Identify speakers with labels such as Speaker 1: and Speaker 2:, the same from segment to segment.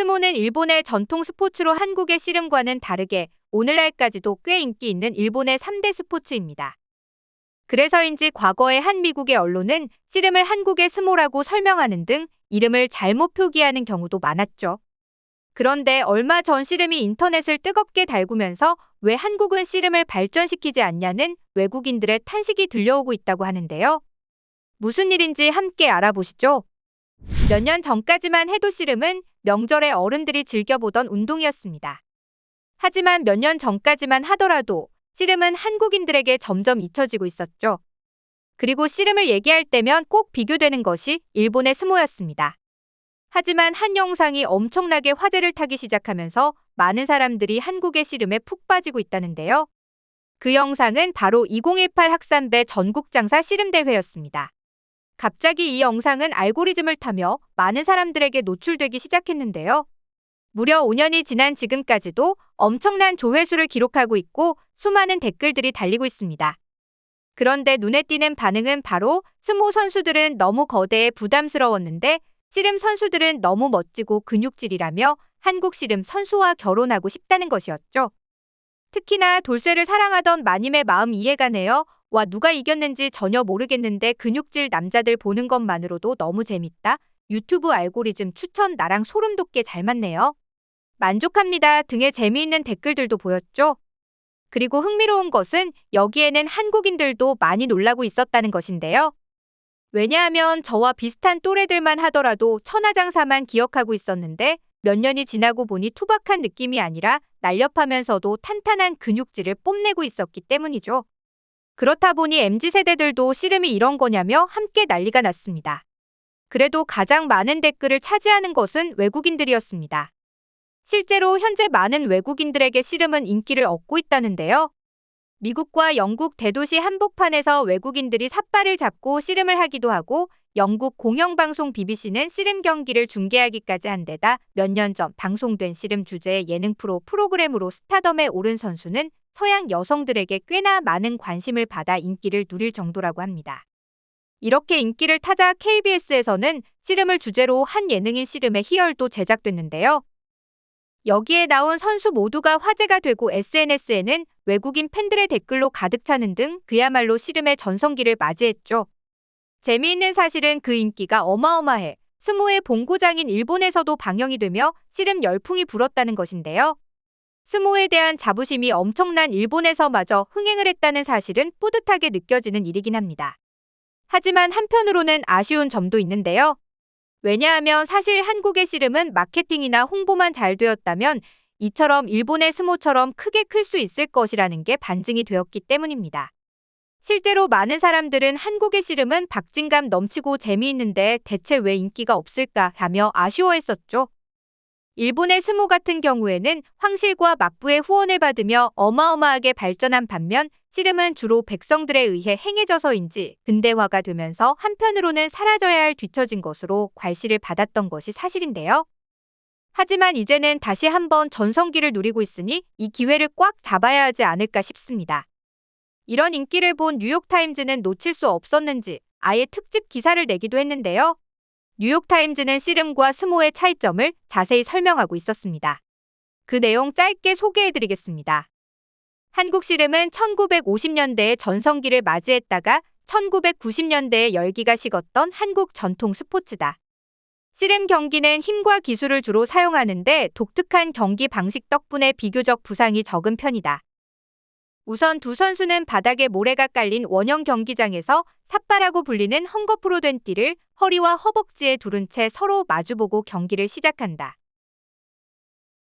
Speaker 1: 스모는 일본의 전통 스포츠로 한국의 씨름과는 다르게 오늘날까지도 꽤 인기 있는 일본의 3대 스포츠입니다. 그래서인지 과거에 한 미국의 언론은 씨름을 한국의 스모라고 설명하는 등 이름을 잘못 표기하는 경우도 많았죠. 그런데 얼마 전 씨름이 인터넷을 뜨겁게 달구면서 왜 한국은 씨름을 발전시키지 않냐는 외국인들의 탄식이 들려오고 있다고 하는데요. 무슨 일인지 함께 알아보시죠. 몇 년 전까지만 해도 씨름은 명절에 어른들이 즐겨보던 운동이었습니다. 하지만 몇 년 전까지만 하더라도 씨름은 한국인들에게 점점 잊혀지고 있었죠. 그리고 씨름을 얘기할 때면 꼭 비교되는 것이 일본의 스모였습니다. 하지만 한 영상이 엄청나게 화제를 타기 시작하면서 많은 사람들이 한국의 씨름에 푹 빠지고 있다는데요. 그 영상은 바로 2018 학산배 전국장사 씨름대회였습니다. 갑자기 이 영상은 알고리즘을 타며 많은 사람들에게 노출되기 시작했는데요. 무려 5년이 지난 지금까지도 엄청난 조회수를 기록하고 있고 수많은 댓글들이 달리고 있습니다. 그런데 눈에 띄는 반응은 바로 스모 선수들은 너무 거대해 부담스러웠는데 씨름 선수들은 너무 멋지고 근육질이라며 한국 씨름 선수와 결혼하고 싶다는 것이었죠. 특히나 돌쇠를 사랑하던 마님의 마음 이해가 네요. 와 누가 이겼는지 전혀 모르겠는데 근육질 남자들 보는 것만으로도 너무 재밌다. 유튜브 알고리즘 추천 나랑 소름 돋게 잘 맞네요. 만족합니다 등의 재미있는 댓글들도 보였죠. 그리고 흥미로운 것은 여기에는 한국인들도 많이 놀라고 있었다는 것인데요. 왜냐하면 저와 비슷한 또래들만 하더라도 천하장사만 기억하고 있었는데 몇 년이 지나고 보니 투박한 느낌이 아니라 날렵하면서도 탄탄한 근육질을 뽐내고 있었기 때문이죠. 그렇다 보니 MZ세대들도 씨름이 이런 거냐며 함께 난리가 났습니다. 그래도 가장 많은 댓글을 차지하는 것은 외국인들이었습니다. 실제로 현재 많은 외국인들에게 씨름은 인기를 얻고 있다는데요. 미국과 영국 대도시 한복판에서 외국인들이 삿발을 잡고 씨름을 하기도 하고 영국 공영방송 BBC는 씨름 경기를 중계하기까지 한 데다 몇 년 전 방송된 씨름 주제의 예능 프로 프로그램으로 스타덤에 오른 선수는 서양 여성들에게 꽤나 많은 관심을 받아 인기를 누릴 정도라고 합니다. 이렇게 인기를 타자 KBS에서는 씨름을 주제로 한 예능인 씨름의 희열도 제작됐는데요. 여기에 나온 선수 모두가 화제가 되고 SNS에는 외국인 팬들의 댓글로 가득 차는 등 그야말로 씨름의 전성기를 맞이했죠. 재미있는 사실은 그 인기가 어마어마해 스모의 본고장인 일본에서도 방영이 되며 씨름 열풍이 불었다는 것인데요. 스모에 대한 자부심이 엄청난 일본에서마저 흥행을 했다는 사실은 뿌듯하게 느껴지는 일이긴 합니다. 하지만 한편으로는 아쉬운 점도 있는데요. 왜냐하면 사실 한국의 씨름은 마케팅이나 홍보만 잘 되었다면 이처럼 일본의 스모처럼 크게 클 수 있을 것이라는 게 반증이 되었기 때문입니다. 실제로 많은 사람들은 한국의 씨름은 박진감 넘치고 재미있는데 대체 왜 인기가 없을까 라며 아쉬워했었죠. 일본의 스모 같은 경우에는 황실과 막부의 후원을 받으며 어마어마하게 발전한 반면 씨름은 주로 백성들에 의해 행해져서인지 근대화가 되면서 한편으로는 사라져야 할 뒤처진 것으로 괄시를 받았던 것이 사실인데요. 하지만 이제는 다시 한번 전성기를 누리고 있으니 이 기회를 꽉 잡아야 하지 않을까 싶습니다. 이런 인기를 본 뉴욕타임즈는 놓칠 수 없었는지 아예 특집 기사를 내기도 했는데요. 뉴욕타임즈는 씨름과 스모의 차이점을 자세히 설명하고 있었습니다. 그 내용 짧게 소개해드리겠습니다. 한국 씨름은 1950년대에 전성기를 맞이했다가 1990년대에 열기가 식었던 한국 전통 스포츠다. 씨름 경기는 힘과 기술을 주로 사용하는데 독특한 경기 방식 덕분에 비교적 부상이 적은 편이다. 우선 두 선수는 바닥에 모래가 깔린 원형 경기장에서 삿바라고 불리는 헝겊으로 된 띠를 허리와 허벅지에 두른 채 서로 마주보고 경기를 시작한다.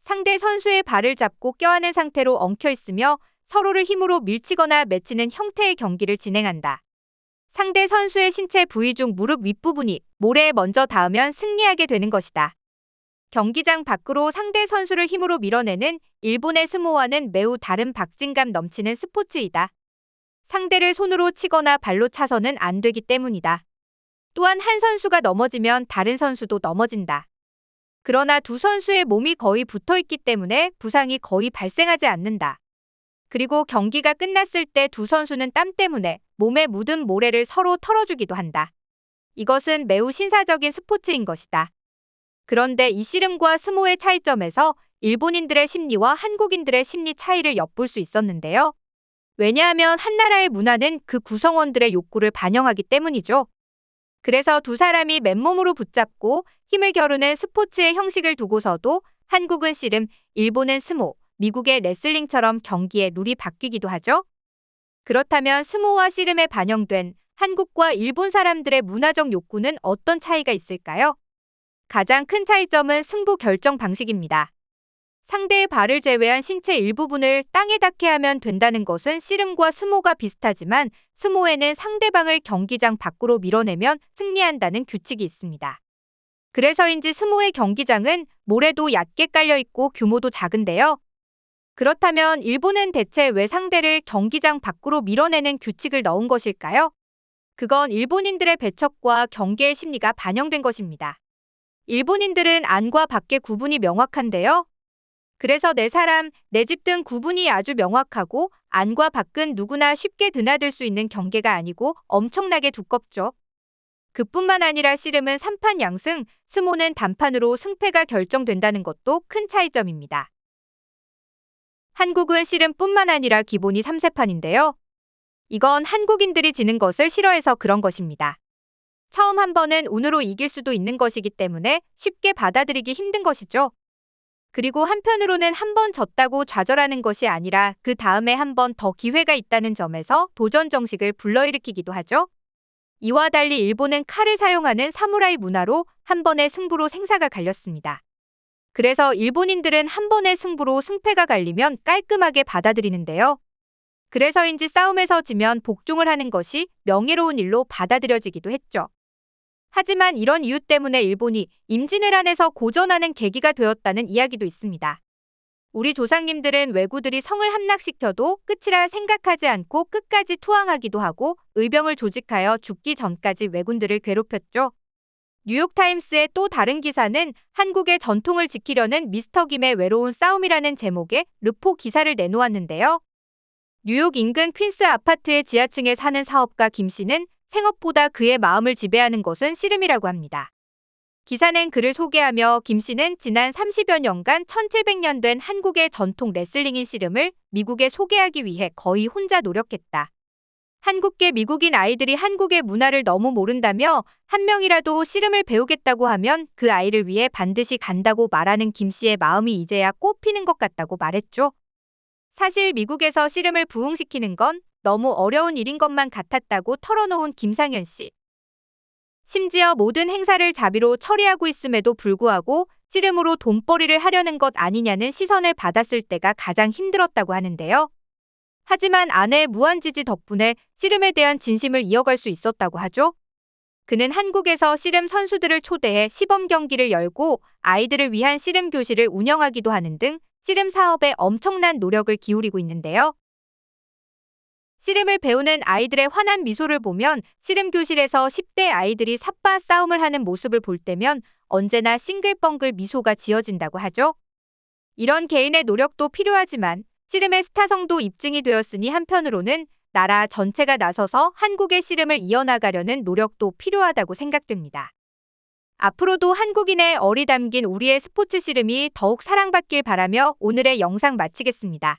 Speaker 1: 상대 선수의 발을 잡고 껴안은 상태로 엉켜 있으며 서로를 힘으로 밀치거나 맺히는 형태의 경기를 진행한다. 상대 선수의 신체 부위 중 무릎 윗부분이 모래에 먼저 닿으면 승리하게 되는 것이다. 경기장 밖으로 상대 선수를 힘으로 밀어내는 일본의 스모와는 매우 다른 박진감 넘치는 스포츠이다. 상대를 손으로 치거나 발로 차서는 안 되기 때문이다. 또한 한 선수가 넘어지면 다른 선수도 넘어진다. 그러나 두 선수의 몸이 거의 붙어 있기 때문에 부상이 거의 발생하지 않는다. 그리고 경기가 끝났을 때 두 선수는 땀 때문에 몸에 묻은 모래를 서로 털어주기도 한다. 이것은 매우 신사적인 스포츠인 것이다. 그런데 이 씨름과 스모의 차이점에서 일본인들의 심리와 한국인들의 심리 차이를 엿볼 수 있었는데요. 왜냐하면 한 나라의 문화는 그 구성원들의 욕구를 반영하기 때문이죠. 그래서 두 사람이 맨몸으로 붙잡고 힘을 겨루는 스포츠의 형식을 두고서도 한국은 씨름, 일본은 스모, 미국의 레슬링처럼 경기의 룰이 바뀌기도 하죠. 그렇다면 스모와 씨름에 반영된 한국과 일본 사람들의 문화적 욕구는 어떤 차이가 있을까요? 가장 큰 차이점은 승부 결정 방식입니다. 상대의 발을 제외한 신체 일부분을 땅에 닿게 하면 된다는 것은 씨름과 스모가 비슷하지만 스모에는 상대방을 경기장 밖으로 밀어내면 승리한다는 규칙이 있습니다. 그래서인지 스모의 경기장은 모래도 얕게 깔려 있고 규모도 작은데요. 그렇다면 일본은 대체 왜 상대를 경기장 밖으로 밀어내는 규칙을 넣은 것일까요? 그건 일본인들의 배척과 경계의 심리가 반영된 것입니다. 일본인들은 안과 밖의 구분이 명확한데요. 그래서 내 사람, 내 집 등 구분이 아주 명확하고 안과 밖은 누구나 쉽게 드나들 수 있는 경계가 아니고 엄청나게 두껍죠. 그뿐만 아니라 씨름은 3판 양승, 스모는 단판으로 승패가 결정된다는 것도 큰 차이점입니다. 한국은 씨름뿐만 아니라 기본이 3세판인데요. 이건 한국인들이 지는 것을 싫어해서 그런 것입니다. 처음 한 번은 운으로 이길 수도 있는 것이기 때문에 쉽게 받아들이기 힘든 것이죠. 그리고 한편으로는 한 번 졌다고 좌절하는 것이 아니라 그 다음에 한 번 더 기회가 있다는 점에서 도전 정식을 불러일으키기도 하죠. 이와 달리 일본은 칼을 사용하는 사무라이 문화로 한 번의 승부로 생사가 갈렸습니다. 그래서 일본인들은 한 번의 승부로 승패가 갈리면 깔끔하게 받아들이는데요. 그래서인지 싸움에서 지면 복종을 하는 것이 명예로운 일로 받아들여지기도 했죠. 하지만 이런 이유 때문에 일본이 임진왜란에서 고전하는 계기가 되었다는 이야기도 있습니다. 우리 조상님들은 왜구들이 성을 함락시켜도 끝이라 생각하지 않고 끝까지 투항하기도 하고 의병을 조직하여 죽기 전까지 왜군들을 괴롭혔죠. 뉴욕타임스의 또 다른 기사는 한국의 전통을 지키려는 미스터 김의 외로운 싸움이라는 제목의 르포 기사를 내놓았는데요. 뉴욕 인근 퀸스 아파트의 지하층에 사는 사업가 김 씨는 생업보다 그의 마음을 지배하는 것은 씨름이라고 합니다. 기사는 그를 소개하며 김 씨는 지난 30여 년간 1700년 된 한국의 전통 레슬링인 씨름을 미국에 소개하기 위해 거의 혼자 노력했다. 한국계 미국인 아이들이 한국의 문화를 너무 모른다며 한 명이라도 씨름을 배우겠다고 하면 그 아이를 위해 반드시 간다고 말하는 김 씨의 마음이 이제야 꽃피는 것 같다고 말했죠. 사실 미국에서 씨름을 부흥시키는 건 너무 어려운 일인 것만 같았다고 털어놓은 김상현 씨. 심지어 모든 행사를 자비로 처리하고 있음에도 불구하고 씨름으로 돈벌이를 하려는 것 아니냐는 시선을 받았을 때가 가장 힘들었다고 하는데요. 하지만 아내의 무한 지지 덕분에 씨름에 대한 진심을 이어갈 수 있었다고 하죠. 그는 한국에서 씨름 선수들을 초대해 시범 경기를 열고 아이들을 위한 씨름 교실을 운영하기도 하는 등 씨름 사업에 엄청난 노력을 기울이고 있는데요. 씨름을 배우는 아이들의 환한 미소를 보면 씨름 교실에서 10대 아이들이 삿바 싸움을 하는 모습을 볼 때면 언제나 싱글벙글 미소가 지어진다고 하죠. 이런 개인의 노력도 필요하지만 씨름의 스타성도 입증이 되었으니 한편으로는 나라 전체가 나서서 한국의 씨름을 이어나가려는 노력도 필요하다고 생각됩니다. 앞으로도 한국인의 어리 담긴 우리의 스포츠 씨름이 더욱 사랑받길 바라며 오늘의 영상 마치겠습니다.